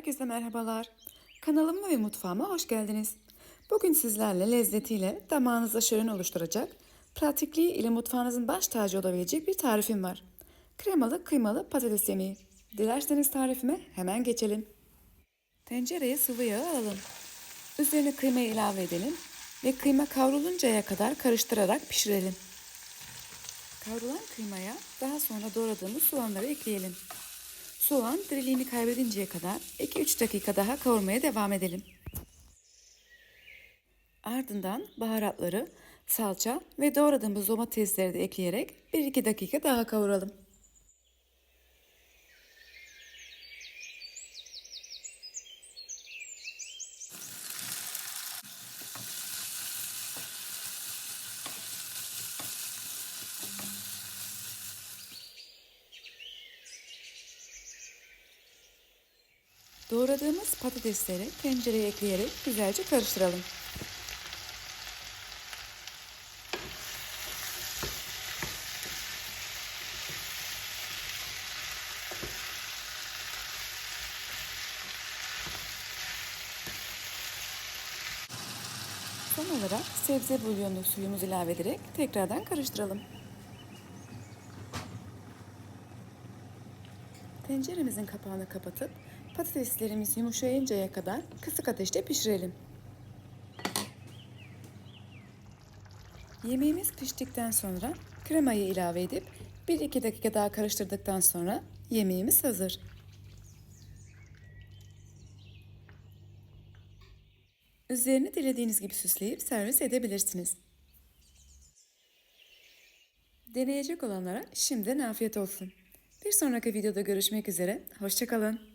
Herkese merhabalar. Kanalıma ve mutfağıma hoş geldiniz. Bugün sizlerle lezzetiyle damağınızda şölen oluşturacak, pratikliği ile mutfağınızın baş tacı olabilecek bir tarifim var. Kremalı kıymalı patates yemeği. Dilerseniz tarifime hemen geçelim. Tencereye sıvı yağ alalım. Üzerine kıymayı ilave edelim ve kıyma kavruluncaya kadar karıştırarak pişirelim. Kavrulan kıymaya daha sonra doğradığımız soğanları ekleyelim. Soğan diriliğini kaybedinceye kadar 2-3 dakika daha kavurmaya devam edelim. Ardından baharatları, salça ve doğradığımız domatesleri de ekleyerek 1-2 dakika daha kavuralım. Doğradığımız patatesleri tencereye ekleyerek güzelce karıştıralım. Son olarak sebze bulyonu suyumuzu ilave ederek tekrardan karıştıralım. Tenceremizin kapağını kapatıp patateslerimiz yumuşayıncaya kadar kısık ateşte pişirelim. Yemeğimiz piştikten sonra kremayı ilave edip 1-2 dakika daha karıştırdıktan sonra yemeğimiz hazır. Üzerini dilediğiniz gibi süsleyip servis edebilirsiniz. Deneyecek olanlara şimdiden afiyet olsun. Bir sonraki videoda görüşmek üzere. Hoşçakalın.